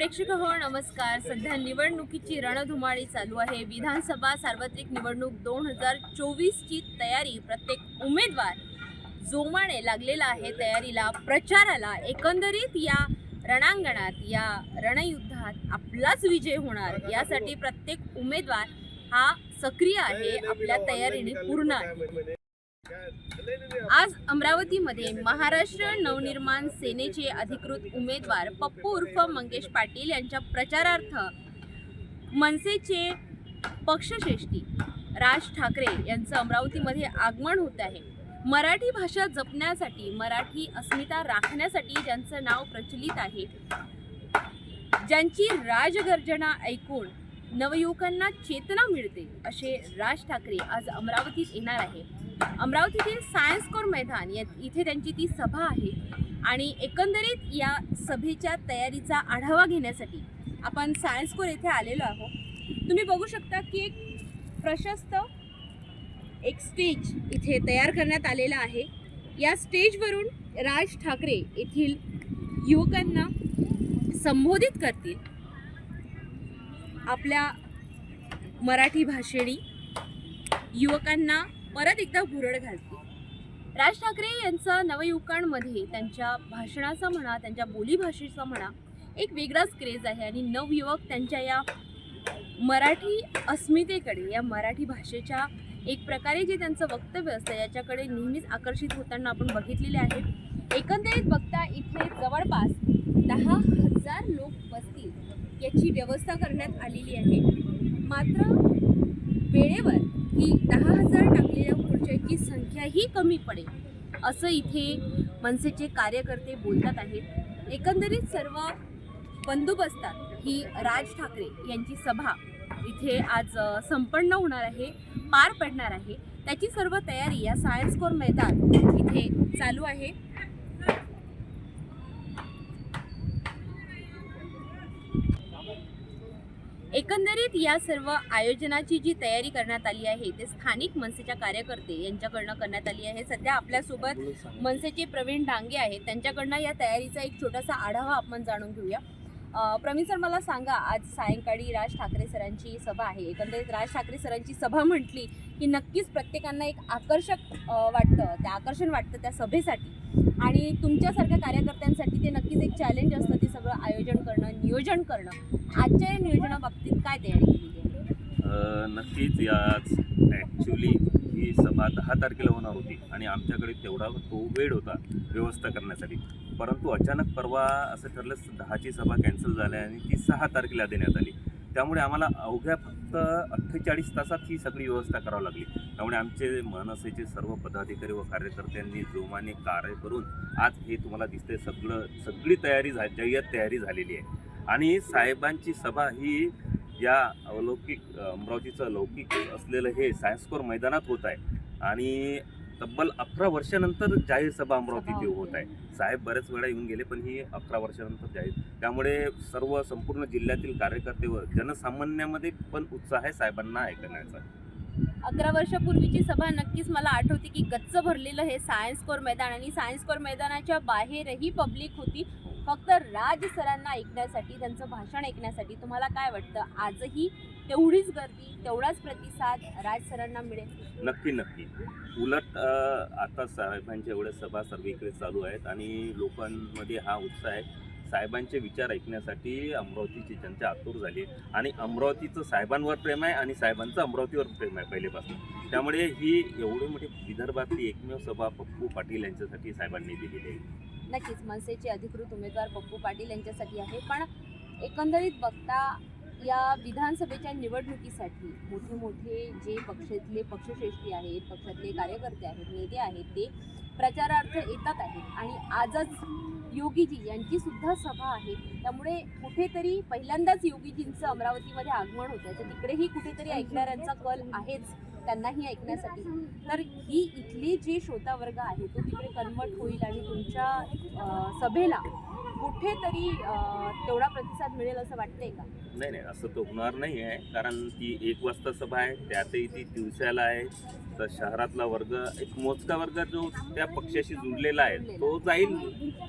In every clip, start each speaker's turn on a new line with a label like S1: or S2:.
S1: प्रेक्षक हो नमस्कार. सध्या निवडणुकीची रणधुमाळी चालू आहे. विधानसभा सार्वत्रिक निवडणूक दोन हजार चोवीसची तयारी. प्रत्येक उमेदवार जोमाने लागलेला आहे. तयारीला प्रचाराला एकंदरीत या रणांगणात या रणयुद्धात आपलाच विजय होणार. यासाठी प्रत्येक उमेदवार हा सक्रिय आहे. आपल्या तयारीने पूर्ण आहे. आज अमरावतीमध्ये महाराष्ट्र नवनिर्माण सेनेचे अधिकृत उमेदवार पप्पू उर्फ मंगेश पाटील यांच्या प्रचारार्थ मनसेचे पक्षश्रेष्ठी राज ठाकरे यांचं अमरावतीमध्ये आगमन होत आहे. मराठी भाषा जपण्यासाठी मराठी अस्मिता राखण्यासाठी ज्यांचं नाव प्रचलित आहे ज्यांची राजगर्जना ऐकून नवयुवकांना चेतना मिळते असे राज ठाकरे आज अमरावतीत येणार आहे अमरावतीतील सायन्स कोर मैदान या इथे त्यांची ती सभा आहे. आणि एकंदरीत या सभेच्या तयारीचा आढावा घेण्यासाठी आपण सायन्स कोर येथे आलेलो आहोत. तुम्ही बघू शकता की एक प्रशस्त एक स्टेज इथे तयार करण्यात आलेला आहे. या स्टेजवरून राज ठाकरे येथील युवकांना संबोधित करतील आपल्या मराठी भाषेने. युवकांना परत एकदा भुरळ घालतील राज ठाकरे यांचा नवयुवकांमध्ये त्यांच्या भाषणाचा म्हणा त्यांच्या बोलीभाषेचा म्हणा एक वेगळाच क्रेज आहे. आणि नवयुवक त्यांच्या या मराठी अस्मितेकडे या मराठी भाषेच्या एक प्रकारे जे त्यांचं वक्तव्य असतं याच्याकडे नेहमीच आकर्षित होताना आपण बघितलेले आहे एकंदरीत बघता इथे जवळपास दहा हजार लोक बसतील याची व्यवस्था करण्यात आलेली आहे. मात्र वेळेवर ही दहा हजार टाकलेल्या खुर्च्यांची संख्याही कमी पडेल असं इथे मनसेचे कार्यकर्ते बोलतात आहेत. एकंदरीत सर्व बंदोबस्तात ही राज ठाकरे यांची सभा इथे आज संपन्न होणार आहे पार पडणार आहे. त्याची सर्व तयारी या सायन्स कोर मैदान इथे चालू आहे. एकंदरीत या सर्व आयोजनाची जी तयारी करण्यात आली आहे ते स्थानिक मनसेच्या कार्यकर्ते यांच्याकडनं करण्यात आली आहे. सध्या आपल्यासोबत मनसेचे प्रवीण डांगे आहेत. त्यांच्याकडनं या तयारीचा एक छोटासा आढावा आपण जाणून घेऊया. प्रवीण सर मला सांगा आज सायंकाळी राज ठाकरे सरांची सभा आहे. एकंदरीत राज ठाकरे सरांची सभा म्हटली की नक्कीच प्रत्येकांना एक आकर्षक वाटतं. ते आकर्षण वाटतं त्या सभेसाठी. आणि तुमच्यासारख्या कार्यकर्त्यांसाठी ते नक्कीच एक चॅलेंज असतं ते सगळं आयोजन करणं नियोजन करणं. आजच्या या नियोजनाबाबतीत काय तयारी
S2: नक्कीच याच ॲक्च्युली ही सभा दहा तारखेला होणार होती आणि आमच्याकडे तेवढा तो वेळ होता व्यवस्था करण्यासाठी. परंतु अचानक परवा असं ठरलं दहाची सभा कॅन्सल झाल्या आणि ती सहा तारखेला देण्यात आली. त्यामुळे आम्हाला अवघ्या फक्त अठ्ठेचाळीस तासात ही सगळी व्यवस्था करावी लागली. त्यामुळे आमचे मनसेचे सर्व पदाधिकारी व कार्यकर्त्यांनी जोमाने कार्य करून आज हे तुम्हाला दिसते सगळं सगळी तयारी झा जय्यत तयारी झालेली आहे. आणि साहेबांची सभा ही या अलौकिक अमरावतीचं लौकिक असलेलं हे सायन्स कोर मैदानात होत आहे. आणि तब्बल अकरा वर्षानंतर जाहीर सभा अमरावतीत होत आहे. साहेब बऱ्याच वेळा येऊन गेले पण ही अकरा वर्षानंतर जाहीर. त्यामुळे सर्व संपूर्ण जिल्ह्यातील कार्यकर्ते व जनसामान्यामध्ये पण उत्साह आहे साहेबांना ऐकण्याचा.
S1: अकरा वर्षापूर्वीची सभा नक्कीच मला आठवते की गच्च भरलेलं हे सायन्स कोर मैदान आणि सायन्स कोर मैदानाच्या बाहेरही पब्लिक होती. फक्त राज सरांना ऐकण्यासाठी त्यांचं भाषण ऐकण्यासाठी तुम्हाला काय वाटतं? आजही तेवढीच गर्दी तेवढाच प्रतिसाद राज सरांना मिळेल.
S2: नक्की नक्की. उलट अ, आता साहेबांच्या एवढ्या सभा सर्वीकडे चालू आहेत आणि लोकांमध्ये हा उत्साह आहे. साहेबांचे विचार ऐकण्यासाठी अमरावतीची जनता आतुर झाली आहे. आणि अमरावतीचं साहेबांवर प्रेम आहे आणि साहेबांचं अमरावतीवर प्रेम आहे पहिलेपासून. त्यामुळे ही एवढी मोठी विदर्भातली एकमेव सभा पप्पू पाटील यांच्यासाठी साहेबांनी दिलेली आहे.
S1: नक्कीच मनसेचे अधिकृत उमेदवार पप्पू पाटील यांच्यासाठी आहे. पण एकंदरीत बघता या विधानसभेच्या निवडणुकीसाठी मोठे मोठे जे पक्षातले पक्षश्रेष्ठी आहेत पक्षातले कार्यकर्ते आहेत नेते आहेत ते प्रचारार्थ येतात आहेत. आणि आजच योगीजी यांची सुद्धा सभा आहे. त्यामुळे कुठेतरी पहिल्यांदाच योगीजींचं अमरावतीमध्ये आगमन होतं. तर तिकडेही कुठेतरी ऐकणाऱ्यांचा कल आहेच त्यांनाही ऐकण्यासाठी. तर ही इथली जे श्रोतावर्ग आहे तो तिकडे कन्वर्ट होईल आणि तुमच्या सभेला कुठेतरी तेवढा प्रतिसाद मिळेल असं वाटतंय का?
S2: नाही नाही असं तर होणार नाही आहे. कारण ती एक वाजता सभा आहे त्यातही ती दिवसाला आहे. तर शहरातला वर्ग एक मोजका वर्ग जो त्या पक्षाशी जुडलेला आहे तो जाईल.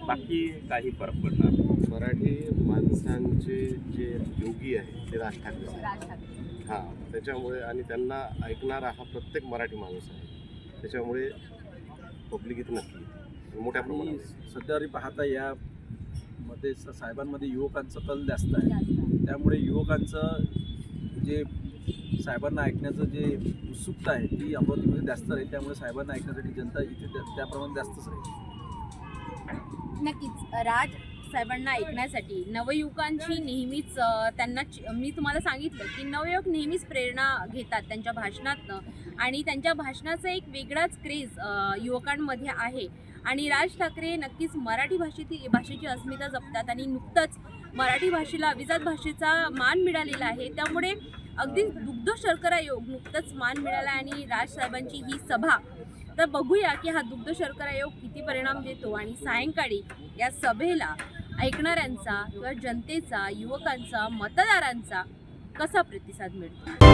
S2: बाकी काही फरक पडणार.
S3: मराठी माणसांचे जे योगी आहे ते राज ठाकरे हा त्याच्यामुळे आणि त्यांना ऐकणारा हा प्रत्येक मराठी माणूस आहे. त्याच्यामुळे पब्लिक इथे नक्की. मोठ्या प्रमाणात.
S4: सध्या पाहता या मध्ये साहेबांमध्ये युवकांचा कल जास्त आहे. त्यामुळे युवकांचं जे साहेबांना ऐकण्याचं जे उत्सुकता आहे ती अमरावतीमध्ये जास्त राहील. त्यामुळे साहेबांना ऐकण्यासाठी जनता इथे त्या- त्याप्रमाणे जास्तच राहील.
S1: नक्कीच. राज साहेबांना ऐकण्यासाठी नवयुवकांची नेहमीच त्यांना मी तुम्हाला सांगितलं की नवयुवक नेहमीच प्रेरणा घेतात त्यांच्या भाषणातनं. आणि त्यांच्या भाषणाचा एक वेगळाच क्रेज युवकांमध्ये आहे. आणि राज ठाकरे नक्कीच मराठी भाषेची भाषेची अस्मिता जपतात आणि नुकतंच मराठी भाषेला अभिजात भाषेचा मान मिळालेला आहे. त्यामुळे अगदी दुग्ध शर्करा योग नुकतंच मान मिळाला आणि राज साहेबांची ही सभा. तर बघूया की हा दुग्ध शर्करा योग किती परिणाम देतो आणि सायंकाळी या सभेला ऐकणाऱ्यांचा किंवा जनतेचा युवकांचा मतदारांचा कसा प्रतिसाद मिळतो?